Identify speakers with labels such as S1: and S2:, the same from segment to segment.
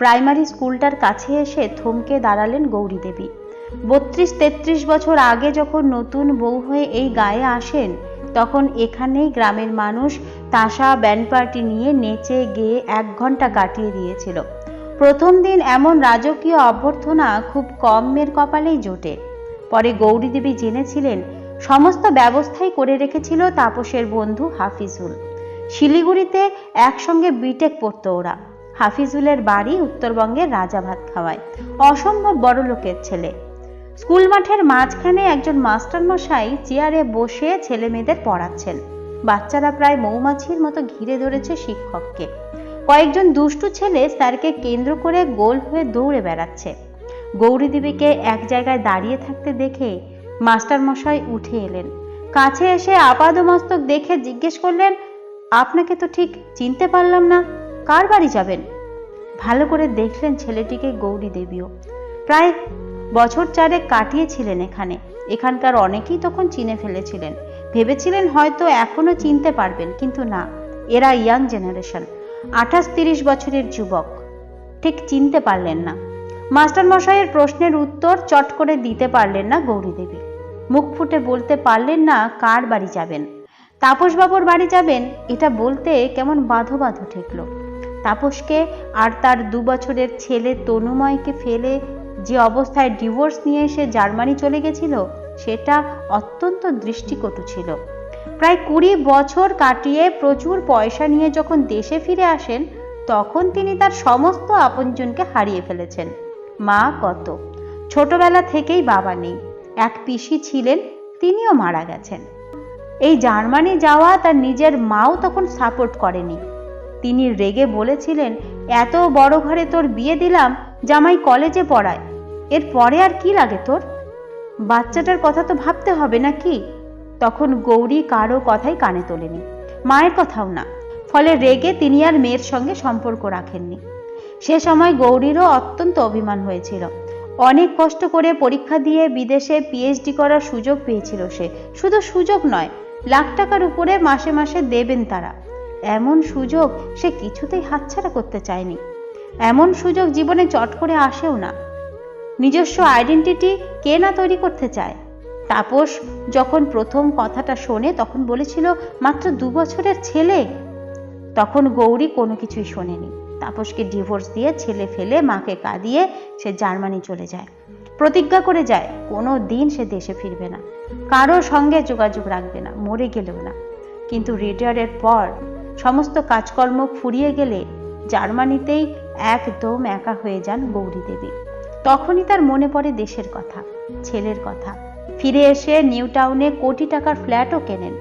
S1: Primary স্কুলটার কাছে এসে থমকে দাঁড়ালেন গৌরী দেবী। বত্রিশ তেত্রিশ বছর আগে যখন নতুন বউ হয়ে এই গায়ে আসেন, তখন এখানেই গ্রামের মানুষ তাসা ব্যান্ড পার্টি নিয়ে নেচে গেয়ে এক ঘণ্টা কাটিয়ে দিয়েছিল। প্রথম দিন এমন রাজকীয় অভ্যর্থনা খুব কম মেয়ের কপালেই জোটে। পরে গৌরী দেবী জেনেছিলেন, সমস্ত ব্যবস্থাই করে রেখেছিল তাপসের বন্ধু হাফিজুল। শিলিগুড়িতে একসঙ্গে বিটেক পড়তো ওরা। হাফিজুলের বাড়ি উত্তরবঙ্গের রাজা ভাত খাওয়ায়। অসম্ভব বড় লোকের ছেলে। স্কুল মাঠের মাঝখানে একজন মাস্টার মশাই চেয়ারে বসে ছেলে মেয়েদের পড়াচ্ছেন। বাচ্চারা প্রায় মৌমাছির মতো ঘিরে ধরেছে শিক্ষককে। কয়েকজন দুষ্টু ছেলে স্যারকে কেন্দ্র করে গোল হয়ে দৌড়ে বেড়াচ্ছে। গৌরী দেবীকে এক জায়গায় দাঁড়িয়ে থাকতে দেখে মাস্টার মশাই উঠে এলেন। কাছে এসে আপাদমস্তক দেখে জিজ্ঞেস করলেন, আপনাকে তো ঠিক চিনতে পারলাম না। কার বাড়ি যাবেন? ভালো করে দেখলেন ছেলেটিকে গৌরী দেবীও। প্রায় বছর চারেক কাটিয়েছিলেন এখানে। এখানকার অনেকেই তখন চিনে ফেলেছিলেন। ভেবেছিলেন হয়তো এখনও চিনতে পারবেন, কিন্তু না, এরা ইয়াং জেনারেশন আঠাশ তিরিশ বছরের যুবক। ঠিক চিনতে পারলেন না। মাস্টার মশাইয়ের প্রশ্নের উত্তর চট করে দিতে পারলেন না গৌরী দেবী। মুখ ফুটে বলতে পারলেন না কার বাড়ি যাবেন। তাপসবাবুর বাড়ি যাবেন, এটা বলতে কেমন বাঁধো বাঁধো ঠেকলো। তাপসকে আর তার দু বছরের ছেলে তনুময়কে ফেলে যে অবস্থায় ডিভোর্স নিয়ে এসে জার্মানি চলে গেছিল, সেটা অত্যন্ত দৃষ্টিকটু ছিল। প্রায় কুড়ি বছর কাটিয়ে প্রচুর পয়সা নিয়ে যখন দেশে ফিরে আসেন, তখন তিনি তার সমস্ত আপনজনকে হারিয়ে ফেলেছেন। মা কত? ছোটবেলা থেকেই বাবা নেই। এক পিসি ছিলেন, তিনিও মারা গেছেন। এই জার্মানি যাওয়া তার নিজের মাও তখন সাপোর্ট করেনি। তিনি রেগে বলেছিলেন, এত বড় ঘরে তোর বিয়ে দিলাম, জামাই কলেজে পড়ায়। এর পরে আর কি লাগে তোর? বাচ্চাটার কথা তো ভাবতে হবে নাকি? তখন গৌরী কারও কথাই কানে তোলেনি। মায়ের কথাও না। ফলে রেগে তিনি আর মেয়ের সঙ্গে সম্পর্ক রাখেননি। সে সময় গৌরীরও অত্যন্ত অভিমান হয়েছিল। অনেক কষ্ট করে পরীক্ষা দিয়ে বিদেশে পিএইচডি করার সুযোগ পেয়েছিল সে। শুধু সুযোগ নয়, লাখ টাকার উপরে মাসে মাসে দেবেন তারা। এমন সুযোগ সে কিছুতেই হাতছাড়া করতে চায়নি। এমন সুযোগ জীবনে চট করে আসেও না। নিজস্ব আইডেন্টিটি কে না তৈরি করতে চায়? তাপস যখন প্রথম কথাটা শোনে তখন বলেছিল, মাত্র দু বছরের ছেলে? তখন গৌরী কোনো কিছুই শোনেনি। তাপসকে ডিভোর্স দিয়ে ছেলে ফেলে মাকে কাঁদিয়ে সে জার্মানি চলে যায়। প্রতিজ্ঞা করে যায়, কোনো দিন সে দেশে ফিরবে না। কারও সঙ্গে যোগাযোগ রাখবে না, মরে গেলেও না। কিন্তু রিটায়ারের পর সমস্ত কাজকর্ম ফুরিয়ে গেলে জার্মানিতেই একদম একা হয়ে যান গৌরী দেবী। তখনই তার মনে পড়ে দেশের কথা, ছেলের কথা। ফিরে এসে নিউ টাউনে কোটি টাকার ফ্ল্যাটও কেনেন।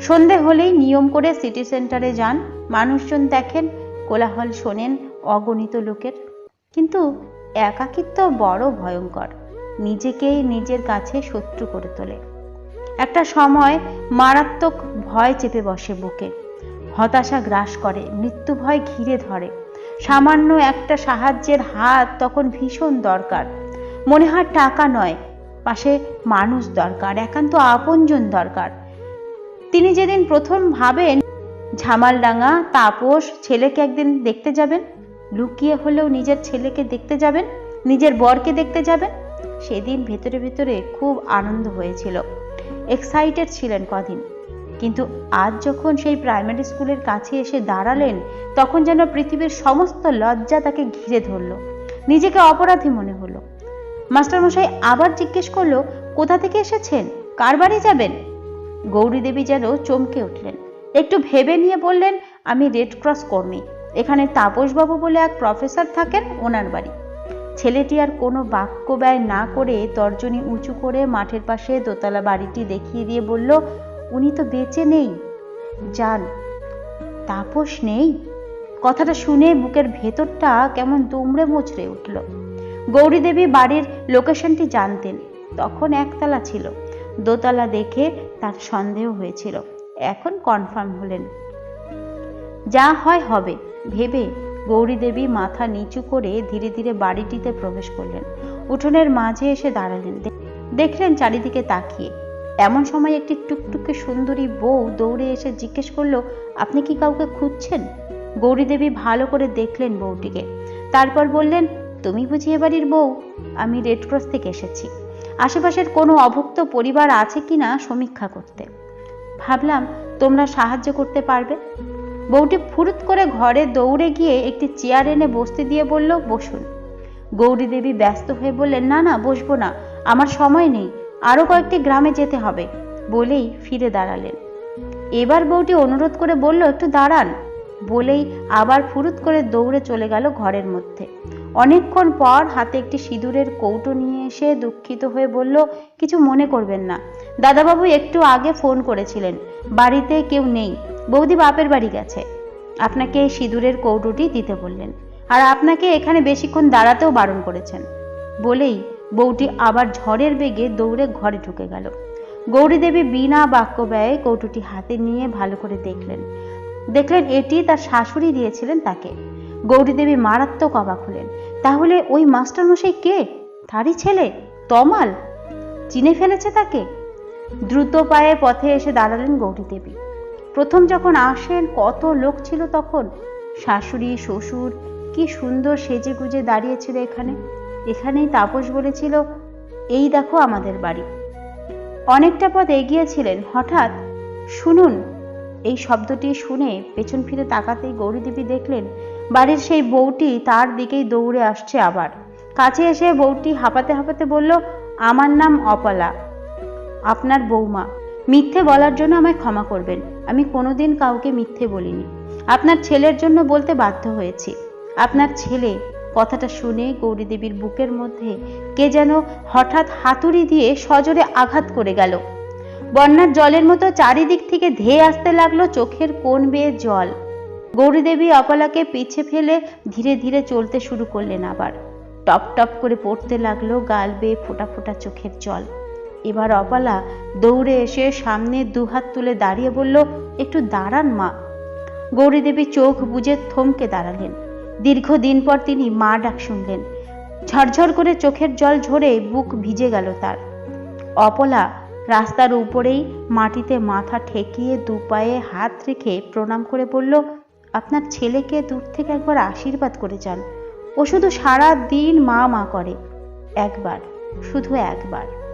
S1: সন্ধে হলেই নিয়ম করে সিটি সেন্টারে যান। মানুষজন দেখেন, কোলাহল শোনেন অগণিত লোকের। কিন্তু একাকিত্ব বড় ভয়ঙ্কর। নিজেকেই নিজের কাছে শত্রু করে তোলে। একটা সময় মারাত্মক ভয় চেপে বসে বুকে। হতাশা গ্রাস করে, মৃত্যু ভয় ঘিরে ধরে। সামান্য একটা সাহায্যের হাত তখন ভীষণ দরকার। মনে হয় টাকা নয়, পাশে মানুষ দরকার, একান্ত আপনজন দরকার। তিনি যেদিন প্রথম ভাবেন, ঝামালডাঙ্গা, তাপস ছেলেকে একদিন দেখতে যাবেন? লুকিয়ে হলেও নিজের ছেলেকে দেখতে যাবেন? নিজের বরকে দেখতে যাবেন? সেদিন ভেতরে ভেতরে খুব আনন্দ হয়েছিল। এক্সাইটেড ছিলেন কদিন। কিন্তু আজ যখন সেই প্রাইমারি স্কুলের কাছে এসে দাঁড়ালেন, তখন যেন পৃথিবীর সমস্ত লজ্জা তাকে ঘিরে ধরলো। নিজেকে অপরাধী মনে হলো। মাস্টারমশাই আবার জিজ্ঞেস করল, কোথা থেকে এসেছেন? কার বাড়ি যাবেন? গৌরী দেবী যেন চমকে উঠলেন। একটু ভেবে নিয়ে বললেন, আমি রেড ক্রস কর্মী। এখানে তাপসবাবু বলে এক প্রফেসর থাকেন, ওনার বাড়ি। ছেলেটি আর কোনো বাক্য ব্যয় না করে তর্জনী উঁচু করে মাঠের পাশে দোতলা বাড়িটি দেখিয়ে দিয়ে বলল উনি তো বেঁচে নেই। যান তাপস নেই? কথাটা শুনে বুকের ভেতরটা কেমন দুমড়ে মুচড়ে উঠল। গৌরী দেবী বাড়ির লোকেশনটি জানতেন। তখন একতলা ছিল। দোতলা দেখে তার সন্দেহ হয়েছিল। এখন কনফার্ম হলেন। যা হয় হবে, ভেবে গৌরী দেবী মাথা নিচু করে ধীরে ধীরে বাড়িটিতে প্রবেশ করলেন। উঠোনের মাঝে এসে দাঁড়ালেন। দেখলেন চারিদিকে তাকিয়ে। এমন সময় একটি টুকটুকে সুন্দরী বউ দৌড়ে এসে জিজ্ঞেস করল, আপনি কি কাউকে খুঁজছেন? গৌরী দেবী ভালো করে দেখলেন বউটিকে। তারপর বললেন, তুমি বুঝি এ বাড়ির বউ? আমি রেডক্রস থেকে এসেছি। আশেপাশের কোনো অভুক্ত পরিবার আছে কিনা সমীক্ষা করতে? ভাবলাম তোমরা সাহায্য করতে পারবে? বউটি ফুরুত করে ঘরে দৌড়ে গিয়ে একটি চেয়ার এনে বসতে দিয়ে বলল, বসুন। গৌরী দেবী ব্যস্ত হয়ে বললেন, না না, বসবো না। আমার সময় নেই। আরও কয়েকটি গ্রামে যেতে হবে বলেই ফিরে দাঁড়ালেন। এবার বউটি অনুরোধ করে বলল, একটু দাঁড়ান, বলেই আবার ফুরুত করে দৌড়ে চলে গেল ঘরের মধ্যে। অনেকক্ষণ পর হাতে একটি সিঁদুরের কৌটো নিয়ে এসে দুঃখিত হয়ে বলল, কিছু মনে করবেন না। দাদাবাবু একটু আগে ফোন করেছিলেন, বাড়িতে কেউ নেই। বৌদি বাপের বাড়ি গেছে। আপনাকে এই সিঁদুরের কৌটোটি দিতে বললেন। আর আপনাকে এখানে বেশিক্ষণ দাঁড়াতেও বারণ করেছেন, বলেই বউটি আবার ঝড়ের বেগে দৌড়ে ঘরে ঢুকে গেল। গৌরী দেবী বিনা বাক্য ব্যয়ে কৌটোটি হাতে নিয়ে ভালো করে দেখলেন। দেখলেন এটি তার শাশুড়ি দিয়েছিলেন তাকে। গৌরী দেবী মারাত্মক অবাক হলেন। তাহলে ওই মাস্টারমশাই কে? তারই ছেলে? তমাল? চিনে ফেলেছে তাকে? দ্রুত পায়ে পথে এসে দাঁড়ালেন গৌরী দেবী প্রথম যখন আসেন, কত লোক ছিল তখন? শাশুড়ি, শ্বশুর, কি সুন্দর সেজে গুজে দাঁড়িয়েছিল এখানে। এখানেই তাপস বলেছিল, এই দেখো আমাদের বাড়ি। অনেকটা পথ এগিয়েছিলেন, হঠাৎ শুনুন, এই শব্দটি শুনে পেছন ফিরে তাকাতেই গৌরীদেবী দেখলেন, বাড়ির সেই বউটি তার দিকেই দৌড়ে আসছে আবার। কাছে এসে বউটি হাঁপাতে হাঁপাতে বলল, আমার নাম অপলা, আপনার বৌমা মিথ্যে বলার জন্য আমায় ক্ষমা করবেন। আমি কোনোদিন কাউকে মিথ্যে বলিনি। আপনার ছেলের জন্য বলতে বাধ্য হয়েছি। আপনার ছেলে কথাটা শুনে গৌরীদেবীর বুকের মধ্যে কে যেন হঠাৎ হাতুড়ি দিয়ে সজোরে আঘাত করে গেল। বন্যার জলের মতো চারিদিক থেকে ধেয়ে আসতে লাগল চোখের কোণ বেয়ে জল। গৌরীদেবী অপলাকে পিছে ফেলে ধীরে ধীরে চলতে শুরু করলেন আবার। টপ টপ করে পড়তে লাগল গাল বেয়ে ফোটা ফোটা চোখের জল। এবার অপলা দৌড়ে এসে সামনে দুহাত তুলে দাঁড়িয়ে বলল, একটু দাঁড়ান মা। গৌরীদেবী চোখ বুজে থমকে দাঁড়ালেন। দীর্ঘদিন পর তিনি মা ডাক শুনলেন। ঝরঝর করে চোখের জল ঝরে বুক ভিজে গেল তার। অপলা রাস্তার উপরেই মাটিতে মাথা ঠেকিয়ে দু পায়ে হাত রেখে প্রণাম করে বলল, আপনার ছেলেকে দূর থেকে একবার আশীর্বাদ করে যান। ও শুধু সারা দিন মা মা করে। একবার, শুধু একবার।